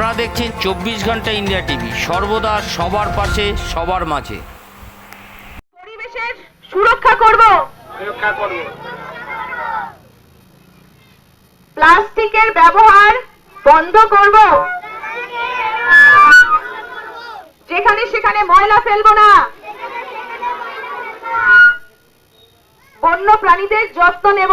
আপনারা দেখছেন চব্বিশ ঘণ্টা ইন্ডিয়া টিভি। সর্বদা সবার পাশে সবার মাঝে। পরিবেশের সুরক্ষা করব। সুরক্ষা করব। প্লাস্টিকের ব্যবহার বন্ধ করব। যেখানে সেখানে ময়লা ফেলব না। বন্য প্রাণীদের যত্ন নেব।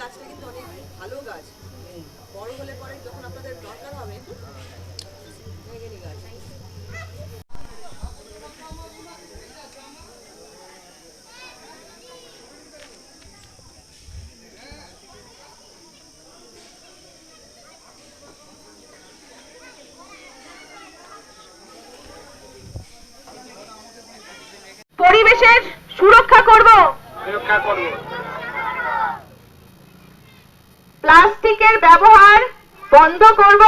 গাছটা কিন্তু অনেক ভালো গাছ। বড় হলে পরে যখন আপনাদের দরকার হবে গাছ। পরিবেশের সুরক্ষা করব। সুরক্ষা করব। প্লাস্টিকের ব্যবহার বন্ধ করব।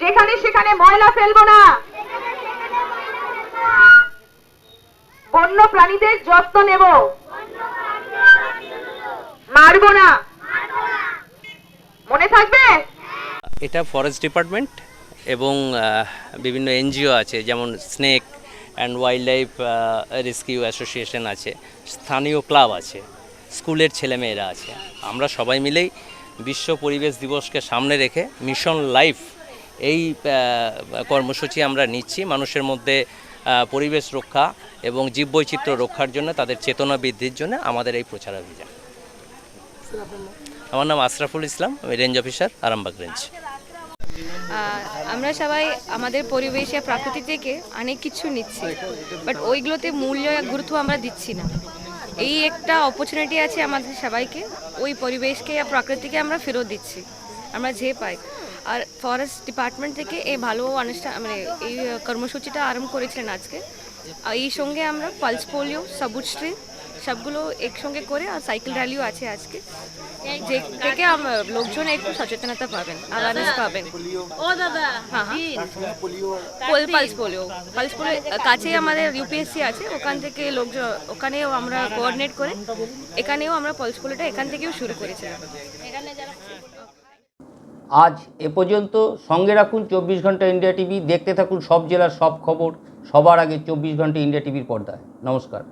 যেখানে সেখানে ময়লা ফেলব না। বন্য প্রাণীদের যত্ন নেব। মারবো না। মনে থাকবে? এটা ফরেস্ট ডিপার্টমেন্ট এবং বিভিন্ন এনজিও আছে যেমন snake and wildlife rescue association আছে স্থানীয় ক্লাব আছে স্কুলের ছেলেমেয়েরা আছে। আমরা সবাই মিলেই বিশ্ব পরিবেশ দিবসকে সামনে রেখে মিশন লাইফ এই কর্মসূচি আমরা নিচ্ছি। মানুষের মধ্যে পরিবেশ রক্ষা এবং জীববৈচিত্র্য রক্ষার জন্য তাদের চেতনা বৃদ্ধির জন্য আমাদের এই প্রচার অভিযান। আমার নাম আশরাফুল ইসলাম আমি রেঞ্জ অফিসার আরামবাগ রেঞ্জ। আমরা সবাই আমাদের পরিবেশে প্রকৃতি থেকে অনেক কিছু নিচ্ছি বাট ওইগুলোতে মূল্য গুরুত্ব আমরা দিচ্ছি না। এই একটা অপরচুনিটি আছে আমাদের সবাইকে, ওই পরিবেশকে প্রকৃতিকে আমরা ফেরত দিচ্ছি, আমরা যে পাই। আর ফরেস্ট ডিপার্টমেন্ট থেকে এই ভালো অনুষ্ঠান মানে এই কর্মসূচিটা আরম্ভ করেছিলেন আজকে। এই সঙ্গে আমরা পালস পোলিও সবুজ ট্রি সবগুলো একসঙ্গে করে আর সাইকেল র্যালিও আছে আজকে। যে থেকে লোকজন একটু সচেতনতা পাবেন অ্যাওয়ারনেস পাবেন। হ্যাঁ হ্যাঁ। পালস পোলিও পালস পোলিও কাছেই আমাদের ইউপিএসসি আছে ওখান থেকে লোকজন ওখানেও আমরা কোঅর্ডিনেট করে এখানেও আমরা পালস পোলিওটা এখান থেকেও শুরু করেছিলাম আজ এ পর্যন্ত সঙ্গে রাখুন চব্বিশ ঘণ্টা ইন্ডিয়া টিভি দেখতে থাকুন সব জেলার সব খবর সবার আগে চব্বিশ ঘণ্টা ইন্ডিয়া টিভির পর্দায়। নমস্কার।